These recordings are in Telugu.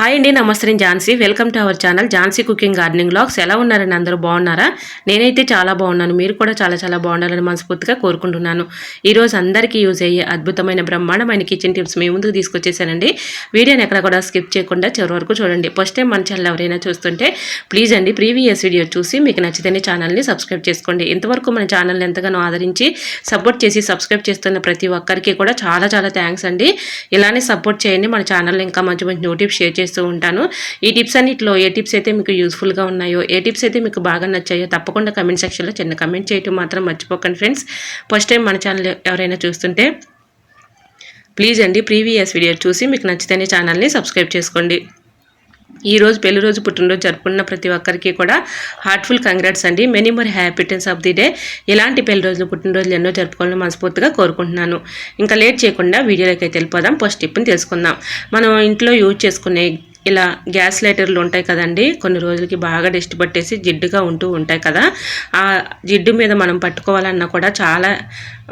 హాయ్ అండి నమస్తే నేను Jhansi. Welcome to our channel Jhansi cooking gardening blogs ఎలా ఉన్నారని అందరూ? బాగున్నారా? నేనైతే చాలా బాగున్నాను. మీరు కూడా చాలా చాలా బాగుండాలని మనస్ఫూర్తిగా కోరుకుంటున్నాను. ఈరోజు అందరికీ యూజ్ అయ్యే అద్భుతమైన బ్రహ్మాండమైన కిచెన్ టిప్స్ మీ ముందుకు తీసుకొచ్చేసానండి. వీడియోని ఎక్కడ కూడా స్కిప్ చేయకుండా చివరి వరకు చూడండి. ఫస్ట్ టైం మన ఛానల్ ఎవరైనా చూస్తుంటే ప్లీజ్ అండి ప్రీవియస్ వీడియో చూసి మీకు నచ్చితేనే ఛానల్ని సబ్స్క్రైబ్ చేసుకోండి. ఇంతవరకు మన ఛానల్ని ఎంతగానో ఆదరించి సపోర్ట్ చేసి సబ్స్క్రైబ్ చేస్తున్న ప్రతి ఒక్కరికి కూడా చాలా చాలా థ్యాంక్స్ అండి. ఇలానే సపోర్ట్ చేయండి. మన ఛానల్ ఇంకా మంచి మంచి నోటిఫ్ షేర్ చేస్తూ ఉంటాను. ఈ టిప్స్ అన్నింటిలో ఏ టిప్స్ అయితే మీకు యూస్ఫుల్గా ఉన్నాయో ఏ టిప్స్ అయితే మీకు బాగా నచ్చాయో తప్పకుండా కమెంట్ సెక్షన్లో చిన్న కమెంట్ చేయటం మాత్రం మర్చిపోకండి ఫ్రెండ్స్. ఫస్ట్ టైం మన ఛానల్ ఎవరైనా చూస్తుంటే ప్లీజ్ అండి ప్రీవియస్ వీడియో చూసి మీకు నచ్చితేనే ఛానల్ని సబ్స్క్రైబ్ చేసుకోండి. ఈరోజు రోజు పెళ్ళి రోజు పుట్టినరోజు జరుపుకున్న ప్రతి ఒక్కరికి కూడా హార్ట్ఫుల్ కంగ్రాట్స్ అండి. Many more happy returns of the day ఇలాంటి పెళ్ళి రోజులు పుట్టినరోజులు ఎన్నో జరుపుకోవాలని మనస్ఫూర్తిగా కోరుకుంటున్నాను. ఇంకా లేట్ చేయకుండా వీడియోలోకి అయితే వెళ్ళిపోదాం. ఫస్ట్ టిప్ని తెలుసుకుందాం. మనం ఇంట్లో యూజ్ చేసుకునే ఇలా గ్యాస్ లైటర్లు ఉంటాయి కదండి. కొన్ని రోజులకి బాగా డస్ట్ పట్టేసి జిడ్డుగా ఉంటూ ఉంటాయి కదా. ఆ జిడ్డు మీద మనం పట్టుకోవాలన్నా కూడా చాలా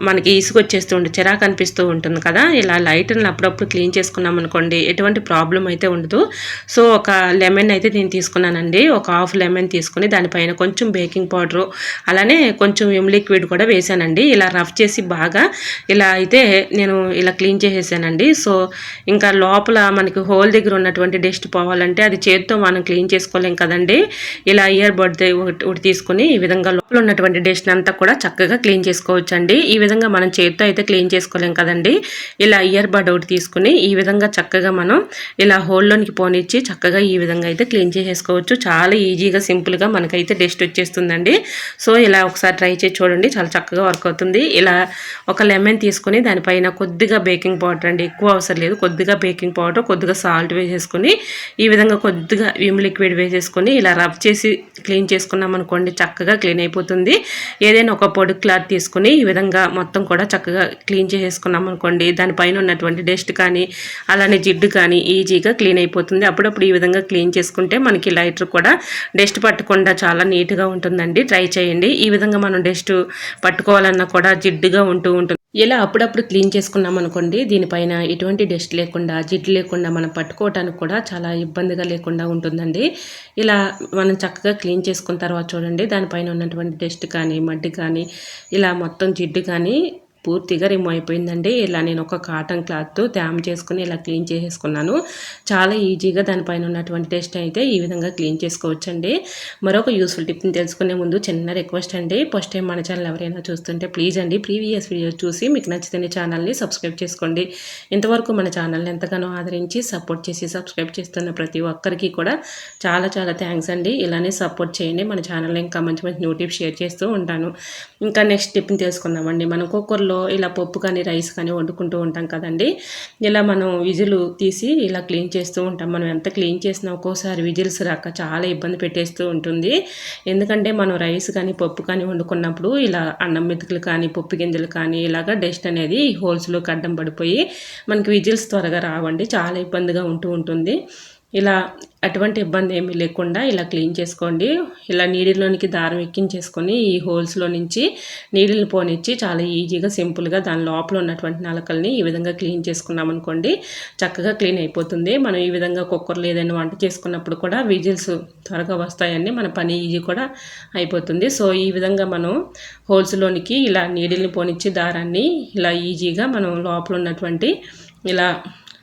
మనకి ఇసుకొచ్చేస్తూ ఉంటుంది చిరాకు అనిపిస్తూ ఉంటుంది కదా. ఇలా లైటర్ని అప్పుడప్పుడు క్లీన్ చేసుకున్నాం అనుకోండి ఎటువంటి ప్రాబ్లం అయితే ఉండదు. సో ఒక లెమన్ అయితే నేను తీసుకున్నానండి. ఒక హాఫ్ లెమన్ తీసుకుని దానిపైన కొంచెం బేకింగ్ పౌడరు అలానే కొంచెం విమ్ లిక్విడ్ కూడా వేసానండి ఇలా రఫ్ చేసి బాగా ఇలా అయితే నేను ఇలా క్లీన్ చేసేసానండి. సో ఇంకా లోపల మనకి హోల్ దగ్గర ఉన్నటువంటి డస్ట్ పోవాలంటే అది చేతితో మనం క్లీన్ చేసుకోలేం కదండి. ఇలా ఇయర్ బడ్ ఒకటి తీసుకుని ఈ విధంగా లోపల ఉన్నటువంటి డస్ట్ అంతా కూడా చక్కగా క్లీన్ చేసుకోవచ్చండి. ఈ విధంగా మనం చేతితో అయితే క్లీన్ చేసుకోలేం కదండి. ఇలా ఇయర్ బడ్ ఒకటి తీసుకుని ఈ విధంగా చక్కగా మనం ఇలా హోల్లోనికి పోనిచ్చి చక్కగా ఈ విధంగా అయితే క్లీన్ చేసేసుకోవచ్చు. చాలా ఈజీగా సింపుల్గా మనకైతే డస్ట్ వచ్చేస్తుందండి. సో ఇలా ఒకసారి ట్రై చేసి చూడండి. చాలా చక్కగా వర్క్ అవుతుంది. ఇలా ఒక లెమన్ తీసుకుని దానిపైన కొద్దిగా బేకింగ్ పౌడర్ అండి. ఎక్కువ అవసరం లేదు. కొద్దిగా బేకింగ్ పౌడర్ కొద్దిగా సాల్ట్ వేసేసుకుని ఈ విధంగా కొద్దిగా విమ్ లిక్విడ్ వేసేసుకుని ఇలా రబ్ చేసి క్లీన్ చేసుకున్నాం అనుకోండి చక్కగా క్లీన్ అయిపోతుంది. ఏదైనా ఒక పొడి క్లాత్ తీసుకుని ఈ విధంగా మొత్తం కూడా చక్కగా క్లీన్ చేసేసుకున్నాం అనుకోండి. దానిపైన ఉన్నటువంటి డస్ట్ కానీ అలానే జిడ్డు కానీ ఈజీగా క్లీన్ అయిపోతుంది. అప్పుడప్పుడు ఈ విధంగా క్లీన్ చేసుకుంటే మనకి లైటర్ కూడా డస్ట్ పట్టకుండా చాలా నీట్గా ఉంటుందండి. ట్రై చేయండి. ఈ విధంగా మనం డస్ట్ పట్టుకోవాలన్నా కూడా జిడ్డుగా ఉంటూ ఉంటుంది. ఇలా అప్పుడప్పుడు క్లీన్ చేసుకున్నాం అనుకోండి దీనిపైన ఎటువంటి డస్ట్ లేకుండా జిడ్డు లేకుండా మనం పట్టుకోవటానికి కూడా చాలా ఇబ్బందిగా లేకుండా ఉంటుందండి. ఇలా మనం చక్కగా క్లీన్ చేసుకున్న తర్వాత చూడండి దానిపైన ఉన్నటువంటి డస్ట్ కానీ మడ్డి కానీ ఇలా మొత్తం జిడ్డు కానీ పూర్తిగా రిమూవ్ అయిపోయిందండి. ఇలా నేను ఒక కాటన్ క్లాత్ త్యామ్ చేసుకుని ఇలా క్లీన్ చేసేసుకున్నాను. చాలా ఈజీగా దానిపైన ఉన్నటువంటి టెస్ట్ అయితే ఈ విధంగా క్లీన్ చేసుకోవచ్చండి. మరొక యూస్ఫుల్ టిప్ని తెలుసుకునే ముందు చిన్న రిక్వెస్ట్ అండి. ఫస్ట్ టైం మన ఛానల్ ఎవరైనా చూస్తుంటే ప్లీజ్ అండి ప్రీవియస్ వీడియో చూసి మీకు నచ్చితే ఛానల్ని సబ్స్క్రైబ్ చేసుకోండి. ఇంతవరకు మన ఛానల్ని ఎంతగానో ఆదరించి సపోర్ట్ చేసి సబ్స్క్రైబ్ చేస్తున్న ప్రతి ఒక్కరికి కూడా చాలా చాలా థ్యాంక్స్ అండి. ఇలానే సపోర్ట్ చేయండి. మన ఛానల్లో ఇంకా మంచి మంచి నోటిఫ్ షేర్ చేస్తూ ఉంటాను. ఇంకా నెక్స్ట్ టిప్ని తెలుసుకుందామండి. మనం కుక్కర్లో ఇలా పప్పు కానీ రైస్ కానీ వండుకుంటూ ఉంటాం కదండి. ఇలా మనం విజిల్ తీసి ఇలా క్లీన్ చేస్తూ ఉంటాం. మనం ఎంత క్లీన్ చేసినా ఒక్కోసారి విజిల్స్ రాక చాలా ఇబ్బంది పెట్టేస్తూ ఉంటుంది. ఎందుకంటే మనం రైస్ కానీ పప్పు కానీ వండుకున్నప్పుడు ఇలా అన్నం మెతుకులు కానీ పప్పు గింజలు కానీ ఇలాగ డస్ట్ అనేది హోల్స్లో అడ్డం పడిపోయి మనకి విజిల్స్ త్వరగా రావండి. చాలా ఇబ్బందిగా ఉంటూ ఉంటుంది. ఇలా అటువంటి ఇబ్బంది ఏమీ లేకుండా ఇలా క్లీన్ చేసుకోండి. ఇలా నీడిలోనికి దారం ఎక్కించేసుకొని ఈ హోల్స్లో నుంచి నీడిల్ని పోనిచ్చి చాలా ఈజీగా సింపుల్గా దాని లోపల ఉన్నటువంటి నలకల్ని ఈ విధంగా క్లీన్ చేసుకున్నాం అనుకోండి చక్కగా క్లీన్ అయిపోతుంది. మనం ఈ విధంగా కుక్కర్లో ఏదైనా వంట చేసుకున్నప్పుడు కూడా విజిల్స్ త్వరగా వస్తాయని మన పని ఈజీ కూడా అయిపోతుంది. సో ఈ విధంగా మనం హోల్స్లోనికి ఇలా నీడిల్ని పోనిచ్చి దారాన్ని ఇలా ఈజీగా మనం లోపల ఉన్నటువంటి ఇలా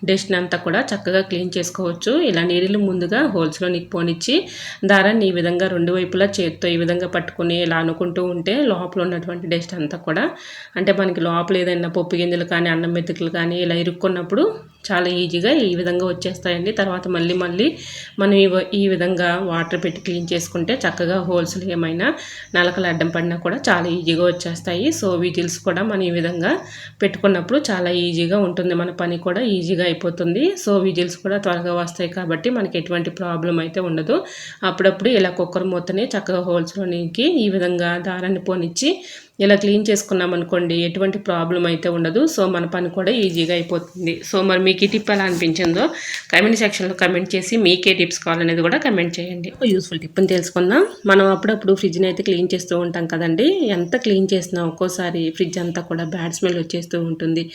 డస్ట్ని అంతా కూడా చక్కగా క్లీన్ చేసుకోవచ్చు. ఇలా నీళ్ళు ముందుగా హోల్స్లో పోనిచ్చి దారాన్ని ఈ విధంగా రెండు వైపులా చేత్తో ఈ విధంగా పట్టుకుని ఇలా అనుకుంటూ ఉంటే లోపల ఉన్నటువంటి డస్ట్ అంతా కూడా అంటే మనకి లోపల ఏదైనా పప్పు గింజలు కానీ అన్నం మెతుకులు కానీ ఇలా ఇరుక్కున్నప్పుడు చాలా ఈజీగా ఈ విధంగా వచ్చేస్తాయండి. తర్వాత మళ్ళీ మళ్ళీ మనం ఈ విధంగా వాటర్ పెట్టి క్లీన్ చేసుకుంటే చక్కగా హోల్స్లో ఏమైనా నలకలు అడ్డం పడినా కూడా చాలా ఈజీగా వచ్చేస్తాయి. సో విజిల్స్ కూడా మనం ఈ విధంగా పెట్టుకున్నప్పుడు చాలా ఈజీగా ఉంటుంది. మన పని కూడా ఈజీగా అయిపోతుంది. సో విజిల్స్ కూడా త్వరగా వస్తాయి కాబట్టి మనకి ఎటువంటి ప్రాబ్లం అయితే ఉండదు. అప్పుడప్పుడు ఇలా కుక్కర్ మూతని చక్కగా హోల్స్లోనికి ఈ విధంగా దారాన్ని పోనిచ్చి ఇలా క్లీన్ చేసుకున్నాం అనుకోండి ఎటువంటి ప్రాబ్లం అయితే ఉండదు. సో మన పని కూడా ఈజీగా అయిపోతుంది. సో మరి మీకు ఈ టిప్ ఎలా అనిపించిందో కమెంట్ సెక్షన్లో కమెంట్ చేసి మీకే టిప్స్ కావాలనేది కూడా కమెంట్ చేయండి. యూస్ఫుల్ టిప్ అని తెలుసుకుందాం. మనం అప్పుడప్పుడు ఫ్రిడ్జ్ని అయితే క్లీన్ చేస్తూ ఉంటాం కదండి. ఎంత క్లీన్ చేసినా ఒక్కోసారి ఫ్రిడ్జ్ అంతా కూడా బ్యాడ్ స్మెల్ వచ్చేస్తూ ఉంటుంది.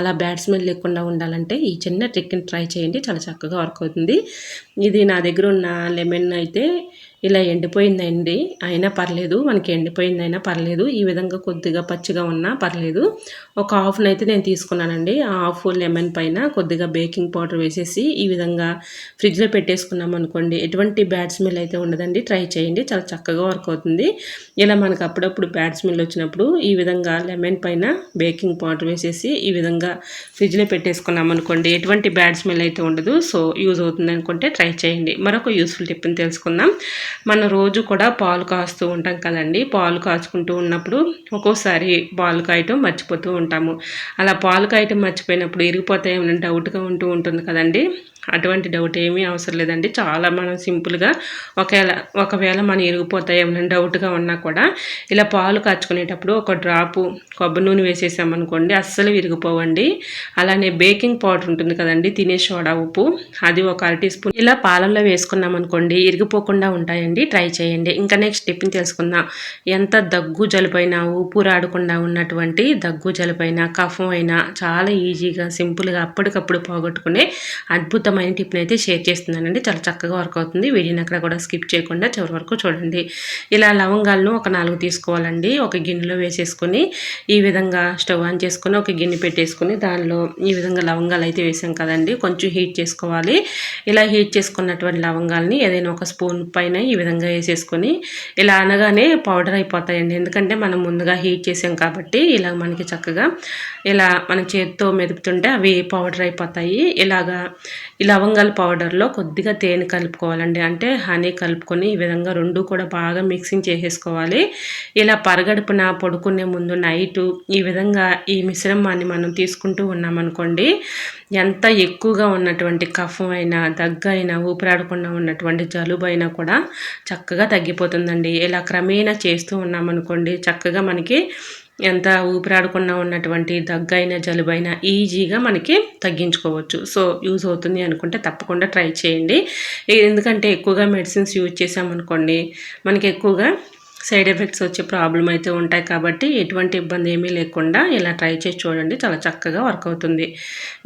అలా బ్యాడ్ స్మెల్ లేకుండా ఉండాలంటే ఈ చిన్న ట్రిక్ని ట్రై చేయండి. చాలా చక్కగా వర్క్ అవుతుంది. ఇది నా దగ్గర ఉన్న లెమన్ అయితే ఇలా ఎండిపోయిందండి. అయినా పర్లేదు మనకి ఎండిపోయిందైనా పర్లేదు. ఈ విధంగా కొద్దిగా పచ్చిగా ఉన్నా పర్లేదు. ఒక హాఫ్ని అయితే నేను తీసుకున్నానండి. ఆ హాఫ్ లెమన్ పైన కొద్దిగా బేకింగ్ పౌడర్ వేసేసి ఈ విధంగా ఫ్రిడ్జ్లో పెట్టేసుకున్నాం అనుకోండి. ఎటువంటి బ్యాడ్ స్మెల్ అయితే ఉండదండి. ట్రై చేయండి. చాలా చక్కగా వర్క్ అవుతుంది. ఇలా మనకు అప్పుడప్పుడు బ్యాడ్ స్మెల్ వచ్చినప్పుడు ఈ విధంగా లెమన్ పైన బేకింగ్ పౌడర్ వేసేసి ఈ విధంగా ఫ్రిడ్జ్లో పెట్టేసుకున్నాం అనుకోండి. ఎటువంటి బ్యాడ్ స్మెల్ అయితే ఉండదు. సో యూజ్ అవుతుంది అనుకుంటే ట్రై చేయండి. మరొక యూస్ఫుల్ టిప్ని తెలుసుకుందాం. మనం రోజు కూడా పాలు కాస్తూ ఉంటాం కదండి. పాలు కాచుకుంటూ ఉన్నప్పుడు ఒక్కోసారి పాలు కాయటం మర్చిపోతూ ఉంటాము. అలా పాలు కాయటం మర్చిపోయినప్పుడు ఇరిగిపోతాయేమో డౌట్గా ఉంటూ ఉంటుంది కదండి. అటువంటి డౌట్ ఏమీ అవసరం లేదండి. చాలా మనం సింపుల్గా ఒకవేళ ఒకవేళ మనం ఇరిగిపోతాయి ఏమైనా డౌట్గా ఉన్నా కూడా ఇలా పాలు కాచుకునేటప్పుడు ఒక డ్రాపు కొబ్బరి నూనె వేసేసామనుకోండి అస్సలు విరిగిపోవండి. అలానే బేకింగ్ పౌడర్ ఉంటుంది కదండి తినే సోడా ఉప్పు అది ఒక అర టీ స్పూన్. ఇలా పాలల్లో వేసుకున్నాం అనుకోండి ఇరిగిపోకుండా ఉంటాయండి. ట్రై చేయండి. ఇంకా నెక్స్ట్ టిఫిన్ తెలుసుకుందాం. ఎంత దగ్గు జలుపైనా ఊపు రాడకుండా ఉన్నటువంటి దగ్గు జలుపైన కఫం అయినా చాలా ఈజీగా సింపుల్గా అప్పటికప్పుడు పోగొట్టుకునే అద్భుత అద్భుతమైన టిప్ని అయితే షేర్ చేస్తున్నానండి. చాలా చక్కగా వర్క్ అవుతుంది. వీడియోని అక్కడ కూడా స్కిప్ చేయకుండా చివరి వరకు చూడండి. ఇలా లవంగాలను ఒక నాలుగు తీసుకోవాలండి. ఒక గిన్నెలో వేసేసుకొని ఈ విధంగా స్టవ్ ఆన్ చేసుకొని ఒక గిన్నె పెట్టేసుకొని దానిలో ఈ విధంగా లవంగాలు అయితే వేసాం కదండి. కొంచెం హీట్ చేసుకోవాలి. ఇలా హీట్ చేసుకున్నటువంటి లవంగాల్ని ఏదైనా ఒక స్పూన్ పైన ఈ విధంగా వేసేసుకొని ఇలా అనగానే పౌడర్ అయిపోతాయండి. ఎందుకంటే మనం ముందుగా హీట్ చేసాం కాబట్టి ఇలా మనకి చక్కగా ఇలా మన చేతితో మెదుపుతుంటే అవి పౌడర్ అయిపోతాయి. ఇలాగా ఈ లవంగాల పౌడర్లో కొద్దిగా తేనె కలుపుకోవాలండి. అంటే హనీ కలుపుకొని ఈ విధంగా రెండు కూడా బాగా మిక్సింగ్ చేసేసుకోవాలి. ఇలా పరగడుపున పడుకునే ముందు నైటు ఈ విధంగా ఈ మిశ్రమాన్ని మనం తీసుకుంటూ ఉన్నామనుకోండి ఎంత ఎక్కువగా ఉన్నటువంటి కఫం అయినా దగ్గు అయినా ఊపిరాడకుండా ఉన్నటువంటి జలుబు అయినా కూడా చక్కగా తగ్గిపోతుందండి. ఇలా క్రమేణా చేస్తూ ఉన్నామనుకోండి చక్కగా మనకి ఎంత ఊపిరాడకుండా ఉన్నటువంటి దగ్గైన జలుబైన ఈజీగా మనకి తగ్గించుకోవచ్చు. సో యూజ్ అవుతుంది అనుకుంటే తప్పకుండా ట్రై చేయండి. ఎందుకంటే ఎక్కువగా మెడిసిన్స్ యూజ్ చేసామనుకోండి మనకి ఎక్కువగా సైడ్ ఎఫెక్ట్స్ వచ్చే ప్రాబ్లం అయితే ఉంటాయి కాబట్టి ఎటువంటి ఇబ్బంది ఏమీ లేకుండా ఇలా ట్రై చేసి చూడండి. చాలా చక్కగా వర్క్ అవుతుంది.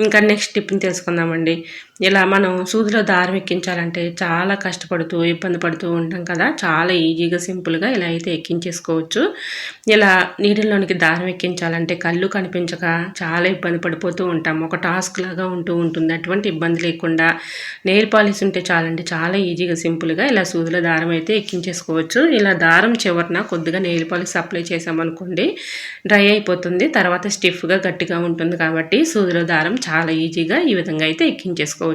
ఇంకా నెక్స్ట్ టిప్ని తెలుసుకుందామండి. ఇలా మనం సూదిలో దారం ఎక్కించాలంటే చాలా కష్టపడుతూ ఇబ్బంది పడుతూ ఉంటాం కదా. చాలా ఈజీగా సింపుల్గా ఇలా అయితే ఎక్కించేసుకోవచ్చు. ఇలా నీటిలోనికి దారం ఎక్కించాలంటే కళ్ళు కనిపించక చాలా ఇబ్బంది పడిపోతూ ఉంటాం. ఒక టాస్క్ లాగా ఉంటూ ఉంటుంది. అటువంటి ఇబ్బంది లేకుండా నెయిల్ పాలిష్ ఉంటే చాలండి చాలా ఈజీగా సింపుల్గా ఇలా సూదిలో దారం అయితే ఎక్కించేసుకోవచ్చు. ఇలా దారం చివరిన కొద్దిగా నెయిల్ పాలిష్ అప్లై చేసామనుకోండి డ్రై అయిపోతుంది. తర్వాత స్టిఫ్గా గట్టిగా ఉంటుంది కాబట్టి సూదిలో దారం చాలా ఈజీగా ఈ విధంగా అయితే ఎక్కించేసుకోవచ్చు.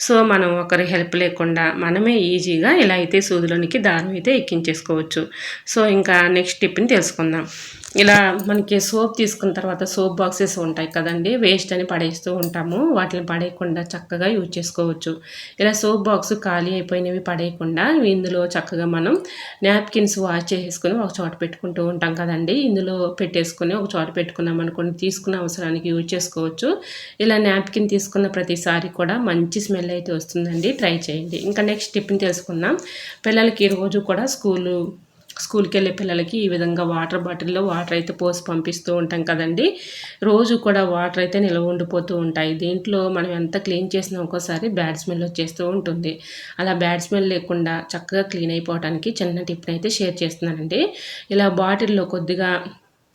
సో మనం ఒకరి హెల్ప్ లేకుండా మనమే ఈజీగా ఇలా అయితే సూదిలోనికి దారం అయితే ఎక్కించేసుకోవచ్చు. సో ఇంకా నెక్స్ట్ టిప్ని తెలుసుకుందాం. ఇలా మనకి సోప్ తీసుకున్న తర్వాత సోప్ బాక్సెస్ ఉంటాయి కదండి వేస్ట్ అని పడేస్తూ ఉంటాము. వాటిని పడేయకుండా చక్కగా యూజ్ చేసుకోవచ్చు. ఇలా సోప్ బాక్స్ ఖాళీ అయిపోయినవి పడేయకుండా ఇందులో చక్కగా మనం నాప్కిన్స్ వాష్ చేసుకుని ఒక చోట పెట్టుకుంటూ ఉంటాం కదండి. ఇందులో పెట్టేసుకొని ఒక చోట పెట్టుకున్నాం అనుకోండి తీసుకున్న అవసరానికి యూజ్ చేసుకోవచ్చు. ఇలా నాప్కిన్ తీసుకున్న ప్రతిసారి కూడా మంచి స్మెల్ అయితే వస్తుందండి. ట్రై చేయండి. ఇంకా నెక్స్ట్ టిప్ని తెలుసుకుందాం. పిల్లలకి రోజు కూడా స్కూలు స్కూల్కి వెళ్ళే పిల్లలకి ఈ విధంగా వాటర్ బాటిల్లో వాటర్ అయితే పోసి పంపిస్తూ ఉంటాం కదండి. రోజు కూడా వాటర్ అయితే నిల్వ ఉండిపోతూ ఉంటాయి. దీంట్లో మనం ఎంత క్లీన్ చేసినా ఒక్కోసారి బ్యాడ్ స్మెల్ వచ్చేస్తూ ఉంటుంది. అలా బ్యాడ్ స్మెల్ లేకుండా చక్కగా క్లీన్ అయిపోవడానికి చిన్న టిప్ని అయితే షేర్ చేస్తున్నానండి. ఇలా బాటిల్లో కొద్దిగా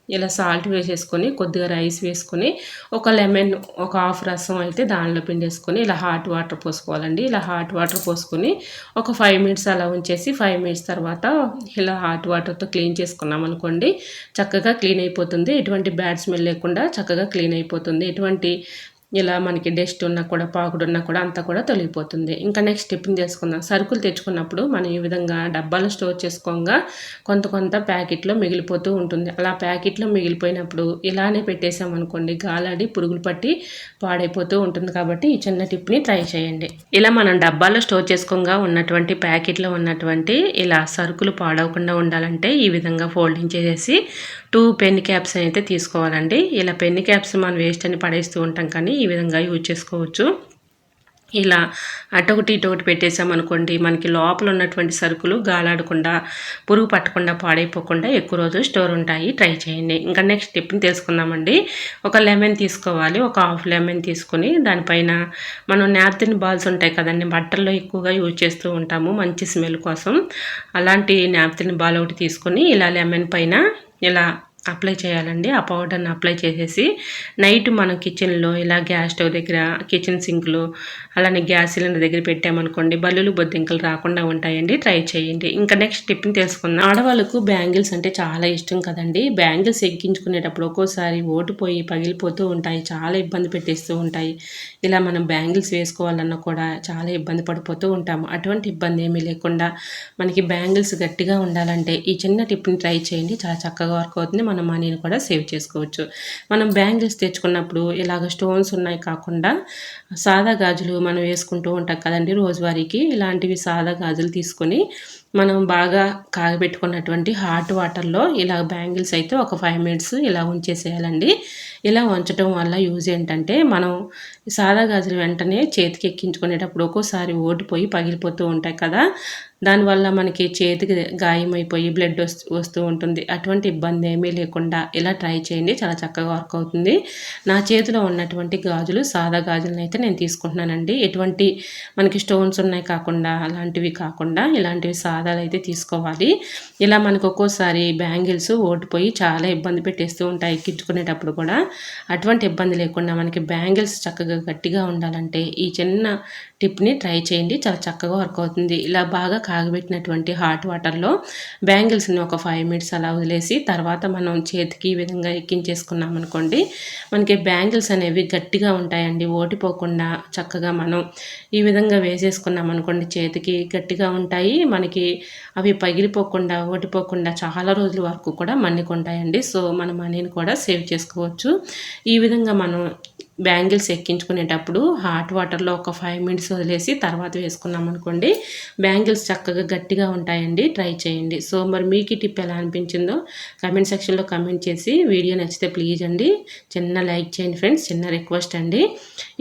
ఇలా సాల్ట్ వేసేసుకొని కొద్దిగా రైస్ వేసుకొని ఒక లెమన్ ఒక హాఫ్ రసం అయితే దానిలో పిండేసుకొని ఇలా హాట్ వాటర్ పోసుకోవాలండి. ఇలా హాట్ వాటర్ పోసుకొని ఒక ఫైవ్ మినిట్స్ అలా ఉంచేసి ఫైవ్ మినిట్స్ తర్వాత ఇలా హాట్ వాటర్తో క్లీన్ చేసుకున్నాం అనుకోండి చక్కగా క్లీన్ అయిపోతుంది. ఎటువంటి బ్యాడ్ స్మెల్ లేకుండా చక్కగా క్లీన్ అయిపోతుంది. ఎటువంటి ఇలా మనకి డస్ట్ ఉన్నా కూడా పాకుడు ఉన్నా కూడా అంతా కూడా తొలగిపోతుంది. ఇంకా నెక్స్ట్ టిఫిన్ చేసుకుందాం. సరుకులు తెచ్చుకున్నప్పుడు మనం ఈ విధంగా డబ్బాలు స్టోర్ చేసుకోగా కొంత కొంత ప్యాకెట్లో మిగిలిపోతూ ఉంటుంది. అలా ప్యాకెట్లో మిగిలిపోయినప్పుడు ఇలానే పెట్టేసామనుకోండి గాలాడి పురుగులు పట్టి పాడైపోతూ ఉంటుంది కాబట్టి ఈ చిన్న టిప్ని ట్రై చేయండి. ఇలా మనం డబ్బాలో స్టోర్ చేసుకోగా ఉన్నటువంటి ప్యాకెట్లో ఉన్నటువంటి ఇలా సరుకులు పాడవకుండా ఉండాలంటే ఈ విధంగా ఫోల్డింగ్ చేసేసి టూ పెన్ క్యాప్స్ అయితే తీసుకోవాలండి. ఇలా పెన్ క్యాప్స్ మనం వేస్ట్ అని పడేస్తూ ఉంటాం కానీ ఈ విధంగా యూజ్ చేసుకోవచ్చు. ఇలా అటొకటి ఇటొకటి పెట్టేసామనుకోండి మనకి లోపల ఉన్నటువంటి సరుకులు గాలాడకుండా పురుగు పట్టకుండా పాడైపోకుండా ఎక్కువ రోజులు స్టోర్ ఉంటాయి. ట్రై చేయండి. ఇంకా నెక్స్ట్ టిప్ని తెలుసుకుందామండి. ఒక లెమన్ తీసుకోవాలి. ఒక హాఫ్ లెమన్ తీసుకుని దానిపైన మనం నాప్తిన్ బాల్స్ ఉంటాయి కదండి బట్టల్లో ఎక్కువగా యూజ్ చేస్తూ ఉంటాము మంచి స్మెల్ కోసం. అలాంటి నాప్తిన్ బాల్ ఒకటి తీసుకొని ఇలా లెమన్ పైన ఇలా అప్లై చేయాలండి. ఆ పౌడర్ని అప్లై చేసేసి నైట్ మనం కిచెన్లో ఇలా గ్యాస్ స్టవ్ దగ్గర కిచెన్ సింక్లో అలానే గ్యాస్ సిలిండర్ దగ్గర పెట్టామనుకోండి బల్లులు బొద్దింకలు రాకుండా ఉంటాయండి. ట్రై చేయండి. ఇంకా నెక్స్ట్ టిప్ని తెలుసుకుందాం. ఆడవాళ్ళకు బ్యాంగిల్స్ అంటే చాలా ఇష్టం కదండి. బ్యాంగిల్స్ ఎక్కించుకునేటప్పుడు ఒక్కోసారి ఓటుపోయి పగిలిపోతూ ఉంటాయి. చాలా ఇబ్బంది పెట్టేస్తూ ఉంటాయి. ఇలా మనం బ్యాంగిల్స్ వేసుకోవాలన్నా కూడా చాలా ఇబ్బంది పడిపోతూ ఉంటాము. అటువంటి ఇబ్బంది ఏమీ లేకుండా మనకి బ్యాంగిల్స్ గట్టిగా ఉండాలంటే ఈ చిన్న టిప్ని ట్రై చేయండి. చాలా చక్కగా వర్క్ అవుతుంది. మన మనీని కూడా సేవ్ చేసుకోవచ్చు. మనం బ్యాంగిల్స్ తెచ్చుకున్నప్పుడు ఇలాగ స్టోన్స్ ఉన్నాయి కాకుండా సాదా గాజులు మనం వేసుకుంటూ ఉంటాం కదండి రోజువారీకి. ఇలాంటివి సాదా గాజులు తీసుకొని మనం బాగా కాగబెట్టుకున్నటువంటి హాట్ వాటర్లో ఇలా బ్యాంగిల్స్ అయితే ఒక ఫైవ్ మినిట్స్ ఇలా ఉంచేసేయాలండి. ఇలా ఉంచడం వల్ల యూజ్ ఏంటంటే మనం సాదా గాజులు వెంటనే చేతికి ఎక్కించుకునేటప్పుడు ఒక్కోసారి ఓడిపోయి పగిలిపోతూ ఉంటాయి కదా. దానివల్ల మనకి చేతికి గాయమైపోయి బ్లడ్ వస్తూ వస్తూ ఉంటుంది. అటువంటి ఇబ్బంది ఏమీ లేకుండా ఇలా ట్రై చేయండి. చాలా చక్కగా వర్క్ అవుతుంది. నా చేతిలో ఉన్నటువంటి గాజులు సాదా గాజులను అయితే నేను తీసుకుంటున్నానండి. ఎటువంటి మనకి స్టోన్స్ ఉన్నాయి కాకుండా అలాంటివి కాకుండా ఇలాంటివి సాదాలు అయితే తీసుకోవాలి. ఇలా మనకు ఒక్కోసారి బ్యాంగిల్స్ ఓడిపోయి చాలా ఇబ్బంది పెట్టేస్తూ ఉంటాయి ఎక్కించుకునేటప్పుడు కూడా. అటువంటి ఇబ్బంది లేకుండా మనకి బ్యాంగిల్స్ చక్కగా గట్టిగా ఉండాలంటే ఈ చిన్న టిప్ని ట్రై చేయండి. చాలా చక్కగా వర్క్ అవుతుంది. ఇలా బాగా కాగబెట్టినటువంటి హాట్ వాటర్లో బ్యాంగిల్స్ని ఒక ఫైవ్ మినిట్స్ అలా వదిలేసి తర్వాత మనం చేతికి ఈ విధంగా ఎక్కించేసుకున్నాం అనుకోండి మనకి బ్యాంగిల్స్ అనేవి గట్టిగా ఉంటాయండి. ఓటిపోకుండా చక్కగా మనం ఈ విధంగా వేసేసుకున్నాం అనుకోండి చేతికి గట్టిగా ఉంటాయి. మనకి అవి పగిలిపోకుండా ఓటిపోకుండా చాలా రోజుల వరకు కూడా మన్నికుంటాయండి సో మన మనీని కూడా సేవ్ చేసుకోవచ్చు. ఈ విధంగా మనం బ్యాంగిల్స్ ఎక్కించుకునేటప్పుడు హాట్ వాటర్లో ఒక ఫైవ్ మినిట్స్ వదిలేసి తర్వాత వేసుకున్నాం అనుకోండి బ్యాంగిల్స్ చక్కగా గట్టిగా ఉంటాయండి. ట్రై చేయండి. సో మరి మీకు ఈ టిప్ ఎలా అనిపించిందో కమెంట్ సెక్షన్లో కమెంట్ చేసి వీడియో నచ్చితే ప్లీజ్ అండి చిన్న లైక్ చేయండి ఫ్రెండ్స్ చిన్న రిక్వెస్ట్ అండి.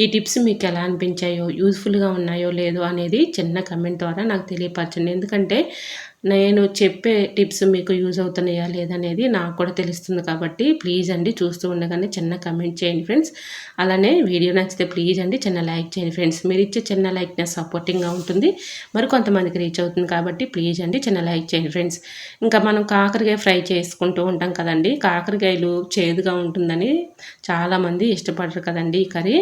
ఈ టిప్స్ మీకు ఎలా అనిపించాయో యూస్ఫుల్గా ఉన్నాయో లేదో అనేది చిన్న కమెంట్ ద్వారా నాకు తెలియపరచండి. ఎందుకంటే నేను చెప్పే టిప్స్ మీకు యూజ్ అవుతున్నాయా లేదనేది నాకు కూడా తెలుస్తుంది కాబట్టి ప్లీజ్ అండి చూస్తూ ఉండగానే చిన్న కమెంట్ చేయండి ఫ్రెండ్స్. అలానే వీడియో నచ్చితే ప్లీజ్ అండి చిన్న లైక్ చేయండి ఫ్రెండ్స్. మీరు ఇచ్చే చిన్న లైక్ నా సపోర్టింగ్గా ఉంటుంది. మరి కొంతమందికి రీచ్ అవుతుంది కాబట్టి ప్లీజ్ అండి చిన్న లైక్ చేయండి ఫ్రెండ్స్. ఇంకా మనం కాకరకాయ ఫ్రై చేసుకుంటూ ఉంటాం కదండి. కాకరకాయలు చేదుగా ఉంటుందని చాలామంది ఇష్టపడరు కదండి ఈ కర్రీ.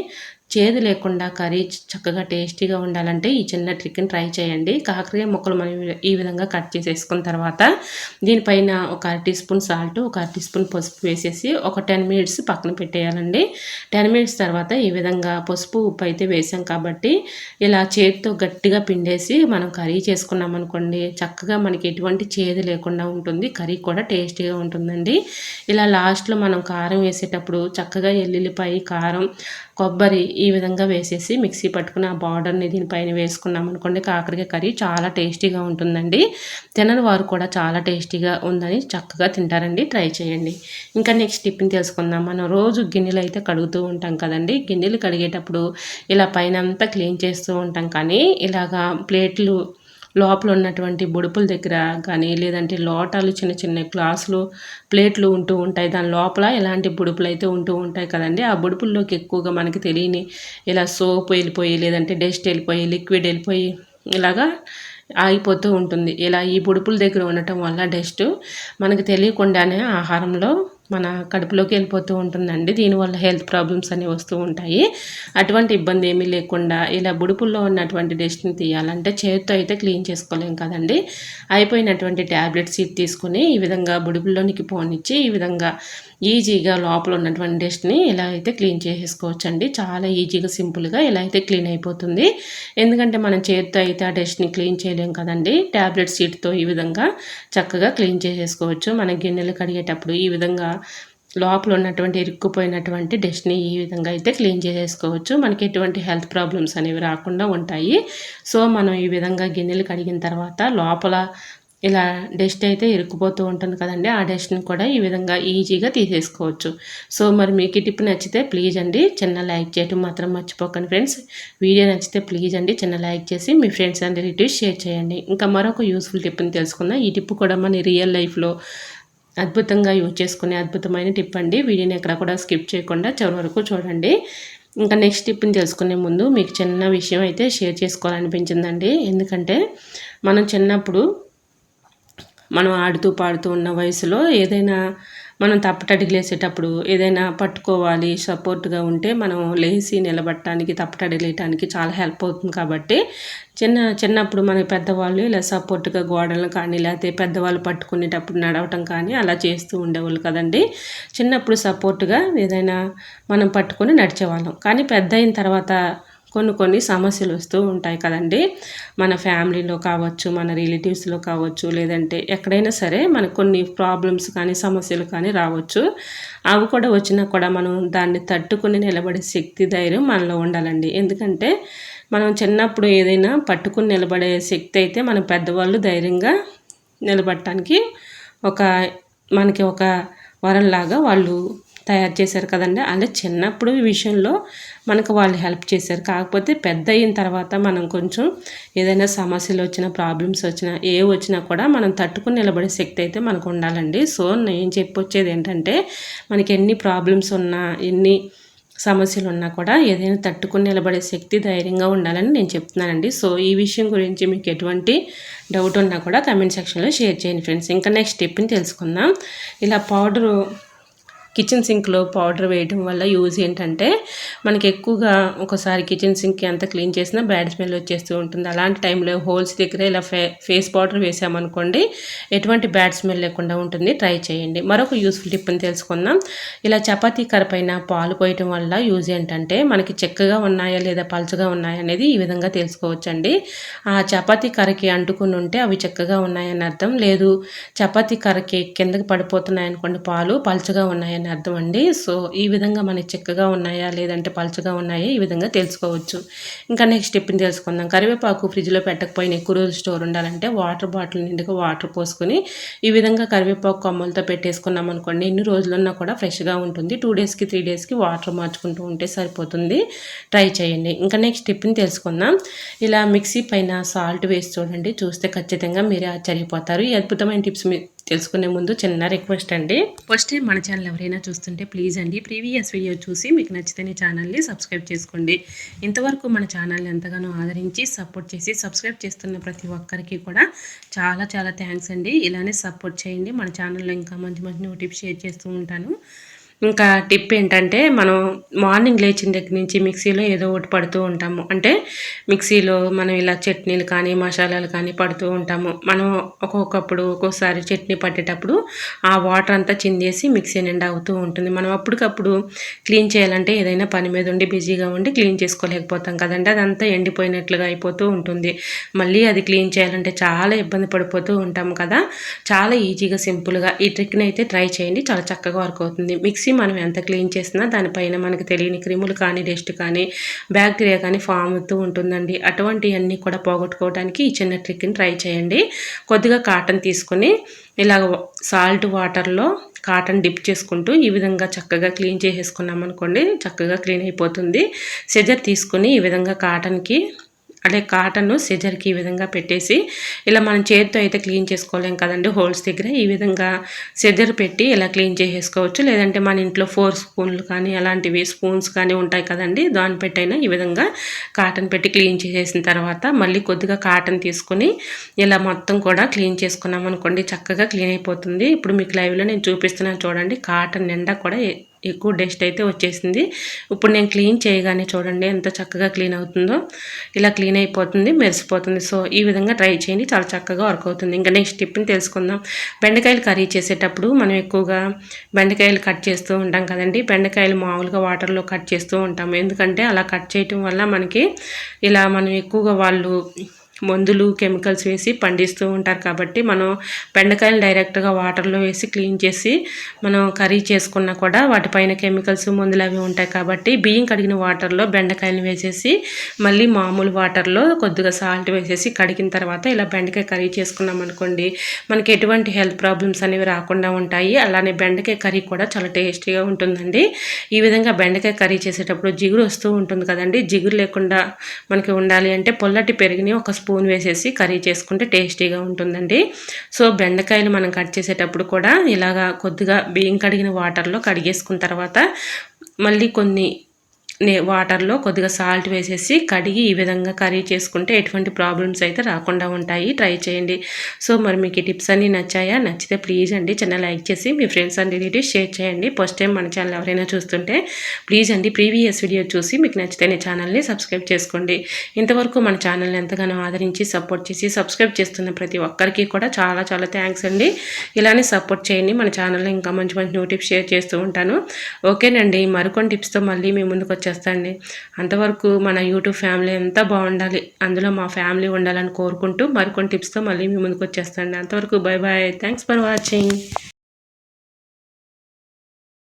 చేదు లేకుండా కర్రీ చక్కగా టేస్టీగా ఉండాలంటే ఈ చిన్న ట్రిక్ని ట్రై చేయండి. కాకరకాయ ముక్కలు మనం ఈ విధంగా కట్ చేసేసుకున్న తర్వాత దీనిపైన ఒక అర టీ స్పూన్ సాల్ట్ ఒక అర టీ స్పూన్ పసుపు వేసేసి ఒక టెన్ మినిట్స్ పక్కన పెట్టేయాలండి. టెన్ మినిట్స్ తర్వాత ఈ విధంగా పసుపు ఉప్పు అయితే వేసాం కాబట్టి ఇలా చేతితో గట్టిగా పిండేసి మనం కర్రీ చేసుకున్నాం అనుకోండి చక్కగా మనకి ఎటువంటి చేదు లేకుండా ఉంటుంది కర్రీ కూడా టేస్టీగా ఉంటుందండి. ఇలా లాస్ట్లో మనం కారం వేసేటప్పుడు చక్కగా ఎల్లుల్లిపాయ కారం కొబ్బరి ఈ విధంగా వేసేసి మిక్సీ పట్టుకుని ఆ బార్డర్ని దీనిపైన వేసుకున్నాం అనుకోండి. కాకరకాయ కర్రీ చాలా టేస్టీగా ఉంటుందండి. తినని వారు కూడా చాలా టేస్టీగా ఉందని చక్కగా తింటారండి. ట్రై చేయండి. ఇంకా నెక్స్ట్ టిఫిన్ తెలుసుకుందాం. మనం రోజు గిన్నెలు అయితే కడుగుతూ ఉంటాం కదండి. గిన్నెలు కడిగేటప్పుడు ఇలా పైన అంతా క్లీన్ చేస్తూ ఉంటాం. కానీ ఇలాగా ప్లేట్లు లోపల ఉన్నటువంటి బుడుపుల దగ్గర కానీ లేదంటే లోటాలు చిన్న చిన్న గ్లాసులు ప్లేట్లు ఉంటూ ఉంటాయి. దాని లోపల ఎలాంటి బుడుపులు అయితే ఉంటూ ఉంటాయి కదండి ఆ బుడుపుల్లోకి ఎక్కువగా మనకి తెలియని ఇలా సోప్ వెళ్ళిపోయి లేదంటే డస్ట్ వెళ్ళిపోయి లిక్విడ్ వెళ్ళిపోయి ఇలాగా ఆగిపోతూ ఉంటుంది. ఇలా ఈ బుడుపుల దగ్గర ఉండటం వల్ల డస్ట్ మనకు తెలియకుండానే ఆహారంలో మన కడుపులోకి వెళ్ళిపోతూ ఉంటుందండి. దీనివల్ల హెల్త్ ప్రాబ్లమ్స్ అనేవి వస్తూ ఉంటాయి. అటువంటి ఇబ్బంది ఏమీ లేకుండా ఇలా బుడుపుల్లో ఉన్నటువంటి డెస్ట్ని తీయాలంటే చేతితో అయితే క్లీన్ చేసుకోలేం కదండి. అయిపోయినటువంటి ట్యాబ్లెట్స్ ఇది తీసుకుని ఈ విధంగా బుడుపుల్లోనికి పోనిచ్చి ఈ విధంగా ఈజీగా లోపల ఉన్నటువంటి డస్ట్ని ఇలా అయితే క్లీన్ చేసేసుకోవచ్చు అండి చాలా ఈజీగా సింపుల్గా ఇలా అయితే క్లీన్ అయిపోతుంది. ఎందుకంటే మనం చేతితో అయితే ఆ డస్ట్ని క్లీన్ చేయలేం కదండి. ట్యాబ్లెట్ సీట్తో ఈ విధంగా చక్కగా క్లీన్ చేసేసుకోవచ్చు. మన గిన్నెలు కడిగేటప్పుడు ఈ విధంగా లోపల ఉన్నటువంటి ఇరుక్కుపోయినటువంటి డస్ట్ని ఈ విధంగా అయితే క్లీన్ చేసేసుకోవచ్చు. మనకి ఎటువంటి హెల్త్ ప్రాబ్లమ్స్ అనేవి రాకుండా ఉంటాయి. సో మనం ఈ విధంగా గిన్నెలు కడిగిన తర్వాత లోపల ఇలా డస్ట్ అయితే ఇరుక్కుపోతూ ఉంటుంది కదండి. ఆ డస్ట్ని కూడా ఈ విధంగా ఈజీగా తీసేసుకోవచ్చు. సో మరి మీకు ఈ టిప్ నచ్చితే ప్లీజ్ అండి చిన్న లైక్ చేయటం మాత్రం మర్చిపోకండి ఫ్రెండ్స్. వీడియో నచ్చితే ప్లీజ్ అండి చిన్న లైక్ చేసి మీ ఫ్రెండ్స్ అండ్ రిలేటివ్స్ షేర్ చేయండి. ఇంకా మరొక యూస్ఫుల్ టిప్ని తెలుసుకుందాం. ఈ టిప్ కూడా మన రియల్ లైఫ్లో అద్భుతంగా యూజ్ చేసుకునే అద్భుతమైన టిప్ అండి. వీడియోని ఎక్కడ కూడా స్కిప్ చేయకుండా చివరి వరకు చూడండి. ఇంకా నెక్స్ట్ టిప్ని తెలుసుకునే ముందు మీకు చిన్న విషయం అయితే షేర్ చేసుకోవాలనిపించిందండి. ఎందుకంటే మనం చిన్నప్పుడు మనం ఆడుతూ పాడుతూ ఉన్న వయసులో ఏదైనా మనం తప్పటడిగిలేసేటప్పుడు ఏదైనా పట్టుకోవాలి సపోర్ట్గా ఉంటే మనం లేచి నిలబడటానికి తప్పటడిగలేయటానికి చాలా హెల్ప్ అవుతుంది కాబట్టి చిన్న చిన్నప్పుడు మన పెద్దవాళ్ళు ఇలా సపోర్ట్గా గోడలను కానీ లేకపోతే పెద్దవాళ్ళు పట్టుకునేటప్పుడు నడవటం కానీ అలా చేస్తూ ఉండేవాళ్ళు కదండి. చిన్నప్పుడు సపోర్ట్గా ఏదైనా మనం పట్టుకొని నడిచేవాళ్ళం. కానీ పెద్ద అయిన తర్వాత కొన్ని కొన్ని సమస్యలు వస్తూ ఉంటాయి కదండి. మన ఫ్యామిలీలో కావచ్చు మన రిలేటివ్స్లో కావచ్చు లేదంటే ఎక్కడైనా సరే మనకు కొన్ని ప్రాబ్లమ్స్ కానీ సమస్యలు కానీ రావచ్చు. అవి కూడా వచ్చినా కూడా మనం దాన్ని తట్టుకుని నిలబడే శక్తి ధైర్యం మనలో ఉండాలండి. ఎందుకంటే మనం చిన్నప్పుడు ఏదైనా పట్టుకుని నిలబడే శక్తి అయితే మన పెద్దవాళ్ళు ధైర్యంగా నిలబడటానికి ఒక మనకి ఒక వరంలాగా వాళ్ళు తయారు చేశారు కదండి. అంటే చిన్నప్పుడు విషయంలో మనకు వాళ్ళు హెల్ప్ చేశారు. కాకపోతే పెద్ద అయిన తర్వాత మనం కొంచెం ఏదైనా సమస్యలు వచ్చినా ప్రాబ్లమ్స్ వచ్చినా ఏ వచ్చినా కూడా మనం తట్టుకుని నిలబడే శక్తి అయితే మనకు ఉండాలండి. సో నేను చెప్పొచ్చేది ఏంటంటే మనకి ఎన్ని ప్రాబ్లమ్స్ ఉన్నా ఎన్ని సమస్యలు ఉన్నా కూడా ఏదైనా తట్టుకుని నిలబడే శక్తి ధైర్యంగా ఉండాలని నేను చెప్తున్నానండి. సో ఈ విషయం గురించి మీకు ఎటువంటి డౌట్ ఉన్నా కూడా కమెంట్ సెక్షన్లో షేర్ చేయండి ఫ్రెండ్స్. ఇంకా నెక్స్ట్ స్టెప్ని తెలుసుకుందాం. ఇలా పౌడరు కిచెన్ సింక్లో పౌడర్ వేయడం వల్ల యూజ్ ఏంటంటే మనకి ఎక్కువగా ఒకసారి కిచెన్ సింక్ ఎంత క్లీన్ చేసినా బ్యాడ్ స్మెల్ వచ్చేస్తూ ఉంటుంది. అలాంటి టైంలో హోల్స్ దగ్గర ఇలా ఫే ఫేస్ పౌడర్ వేసామనుకోండి ఎటువంటి బ్యాడ్ స్మెల్ లేకుండా ఉంటుంది. ట్రై చేయండి. మరొక యూస్ఫుల్ టిప్ అని తెలుసుకుందాం. ఇలా చపాతీ కర్ర పైన పాలు పోయటం వల్ల యూజ్ ఏంటంటే మనకి చెక్కగా ఉన్నాయా లేదా పలుచగా ఉన్నాయా అనేది ఈ విధంగా తెలుసుకోవచ్చండి. ఆ చపాతీ కర్రకి అంటుకుని ఉంటే అవి చెక్కగా ఉన్నాయని అర్థం. లేదు చపాతీ కర్రకి కిందకి పడిపోతున్నాయనుకోండి పాలు పలుచగా ఉన్నాయని అని అర్థం అండి. సో ఈ విధంగా మనకి చిక్కగా ఉన్నాయా లేదంటే పలుచగా ఉన్నాయా ఈ విధంగా తెలుసుకోవచ్చు. ఇంకా నెక్స్ట్ స్టెప్ని తెలుసుకుందాం. కరివేపాకు ఫ్రిడ్జ్లో పెట్టకపోయినా ఎక్కువ రోజులు స్టోర్ ఉండాలంటే వాటర్ బాటిల్ నిండుగా వాటర్ పోసుకొని ఈ విధంగా కరివేపాకు కొమ్మలతో పెట్టేసుకున్నాం అనుకోండి ఎన్ని రోజులున్నా కూడా ఫ్రెష్గా ఉంటుంది. టూ డేస్కి త్రీ డేస్కి వాటర్ మార్చుకుంటూ ఉంటే సరిపోతుంది. ట్రై చేయండి. ఇంకా నెక్స్ట్ స్టెప్ని తెలుసుకుందాం. ఇలా మిక్సీ పైన సాల్ట్ వేసి చూడండి. చూస్తే ఖచ్చితంగా మీరే ఆశ్చర్యపోతారు. ఈ అద్భుతమైన టిప్స్ తెలుసుకునే ముందు చిన్న రిక్వెస్ట్ అండి. ఫస్ట్ టైం మన ఛానల్ ఎవరైనా చూస్తుంటే ప్లీజ్ అండి. ప్రీవియస్ వీడియో చూసి మీకు నచ్చితేనే ఛానల్ని సబ్స్క్రైబ్ చేసుకోండి. ఇంతవరకు మన ఛానల్ని ఎంతగానో ఆదరించి సపోర్ట్ చేసి సబ్స్క్రైబ్ చేస్తున్న ప్రతి ఒక్కరికి కూడా చాలా చాలా థ్యాంక్స్ అండి. ఇలానే సపోర్ట్ చేయండి. మన ఛానల్లో ఇంకా మంచి మంచి నోటిఫ్ షేర్ చేస్తూ ఉంటాను. ఇంకా టిప్ ఏంటంటే మనం మార్నింగ్ లేచిన దగ్గర నుంచి మిక్సీలో ఏదో ఒకటి పడుతూ ఉంటాము. అంటే మిక్సీలో మనం ఇలా చట్నీలు కానీ మసాలాలు కానీ పడుతూ ఉంటాము. మనం ఒక్కొక్కప్పుడు ఒక్కోసారి చట్నీ పట్టేటప్పుడు ఆ వాటర్ అంతా చిందేసి మిక్సీ నిండా అవుతూ ఉంటుంది. మనం అప్పటికప్పుడు క్లీన్ చేయాలంటే ఏదైనా పని మీద ఉండి బిజీగా ఉండి క్లీన్ చేసుకోలేకపోతాం కదండి. అదంతా ఎండిపోయినట్లుగా అయిపోతూ ఉంటుంది. మళ్ళీ అది క్లీన్ చేయాలంటే చాలా ఇబ్బంది పడిపోతూ ఉంటాము కదా. చాలా ఈజీగా సింపుల్గా ఈ ట్రిక్ని అయితే ట్రై చేయండి. చాలా చక్కగా వర్క్ అవుతుంది. మిక్సీ మనం ఎంత క్లీన్ చేసినా దానిపైన మనకు తెలియని క్రిములు కానీ డస్ట్ కానీ బ్యాక్టీరియా కానీ ఫామ్ అవుతూ ఉంటుందండి. అటువంటివన్నీ కూడా పోగొట్టుకోవడానికి ఈ చిన్న ట్రిక్ని ట్రై చేయండి. కొద్దిగా కాటన్ తీసుకొని ఇలా సాల్ట్ వాటర్లో కాటన్ డిప్ చేసుకుంటూ ఈ విధంగా చక్కగా క్లీన్ చేసేసుకున్నాం అనుకోండి చక్కగా క్లీన్ అయిపోతుంది. సెజర్ తీసుకొని ఈ విధంగా కాటన్కి అంటే కాటన్ సిజర్కి ఈ విధంగా పెట్టేసి ఇలా మనం చేతితో అయితే క్లీన్ చేసుకోలేం కదండి హోల్స్ దగ్గర. ఈ విధంగా సిజర్ పెట్టి ఇలా క్లీన్ చేసేసుకోవచ్చు. లేదంటే మన ఇంట్లో ఫోర్ స్పూన్లు కానీ అలాంటివి స్పూన్స్ కానీ ఉంటాయి కదండి దాన్ని పెట్టైనా ఈ విధంగా కాటన్ పెట్టి క్లీన్ చేసేసిన తర్వాత మళ్ళీ కొద్దిగా కాటన్ తీసుకొని ఇలా మొత్తం కూడా క్లీన్ చేసుకున్నాం అనుకోండి చక్కగా క్లీన్ అయిపోతుంది. ఇప్పుడు మీకు లైవ్లో నేను చూపిస్తున్నాను చూడండి కాటన్ నిండా కూడా ఎక్కువ డస్ట్ అయితే వచ్చేసింది. ఇప్పుడు నేను క్లీన్ చేయగానే చూడండి ఎంత చక్కగా క్లీన్ అవుతుందో. ఇలా క్లీన్ అయిపోతుంది మెరిసిపోతుంది. సో ఈ విధంగా ట్రై చేయండి. చాలా చక్కగా వర్క్ అవుతుంది. ఇంకా నెక్స్ట్ టిప్ని తెలుసుకుందాం. బెండకాయలు కర్రీ చేసేటప్పుడు మనం ఎక్కువగా బెండకాయలు కట్ చేస్తూ ఉంటాం కదండి. బెండకాయలు మామూలుగా వాటర్లో కట్ చేస్తూ ఉంటాం ఎందుకంటే అలా కట్ చేయటం వల్ల మనకి ఇలా మనం ఎక్కువగా వాళ్ళు మందులు కెమికల్స్ వేసి పండిస్తూ ఉంటారు కాబట్టి మనం బెండకాయలు డైరెక్ట్గా వాటర్లో వేసి క్లీన్ చేసి మనం కర్రీ చేసుకున్నా కూడా వాటిపైన కెమికల్స్ మందులు అవి ఉంటాయి కాబట్టి బియ్యం కడిగిన వాటర్లో బెండకాయలు వేసేసి మళ్ళీ మామూలు వాటర్లో కొద్దిగా సాల్ట్ వేసేసి కడిగిన తర్వాత ఇలా బెండకాయ కర్రీ చేసుకున్నాం అనుకోండి మనకి ఎటువంటి హెల్త్ ప్రాబ్లమ్స్ అనేవి రాకుండా ఉంటాయి. అలానే బెండకాయ కర్రీ కూడా చాలా టేస్టీగా ఉంటుందండి. ఈ విధంగా బెండకాయ కర్రీ చేసేటప్పుడు జిగురు వస్తూ ఉంటుంది కదండి. జిగురు లేకుండా మనకి ఉండాలి అంటే పొల్లటి పెరుగుని ఒక స్పూన్ స్పూన్ వేసేసి కర్రీ చేసుకుంటే టేస్టీగా ఉంటుందండి. సో బెండకాయలు మనం కట్ చేసేటప్పుడు కూడా ఇలాగా కొద్దిగా బియ్యం కడిగిన వాటర్లో కడిగేసుకున్న తర్వాత మళ్ళీ కొన్ని వాటర్లో కొద్దిగా సాల్ట్ వేసేసి కడిగి ఈ విధంగా కర్రీ చేసుకుంటే ఎటువంటి ప్రాబ్లమ్స్ అయితే రాకుండా ఉంటాయి. ట్రై చేయండి. సో మరి మీకు ఈ టిప్స్ అన్నీ నచ్చాయా? నచ్చితే ప్లీజ్ అండి చిన్న లైక్ చేసి మీ ఫ్రెండ్స్ అండ్ రిలేటివ్స్ షేర్ చేయండి. ఫస్ట్ టైం మన ఛానల్ ఎవరైనా చూస్తుంటే ప్లీజ్ అండి ప్రీవియస్ వీడియో చూసి మీకు నచ్చితే నీ ఛానల్ని సబ్స్క్రైబ్ చేసుకోండి. ఇంతవరకు మన ఛానల్ని ఎంతగానో ఆదరించి సపోర్ట్ చేసి సబ్స్క్రైబ్ చేస్తున్న ప్రతి ఒక్కరికి కూడా చాలా చాలా థ్యాంక్స్ అండి. ఇలానే సపోర్ట్ చేయండి. మన ఛానల్లో ఇంకా మంచి మంచి న్యూ టిప్స్ షేర్ చేస్తూ ఉంటాను. ఓకేనండి. మరికొన్ని టిప్స్తో మళ్ళీ మీ ముందుకు వచ్చేస్తాండి అంతవరకు మన యూట్యూబ్ ఫ్యామిలీ అంతా బాగుండాలి అందులో మా ఫ్యామిలీ ఉండాలని కోరుకుంటూ మరికొన్ని టిప్స్తో మళ్ళీ మీ ముందుకు వచ్చేస్తాండి అంతవరకు bye bye thanks for watching.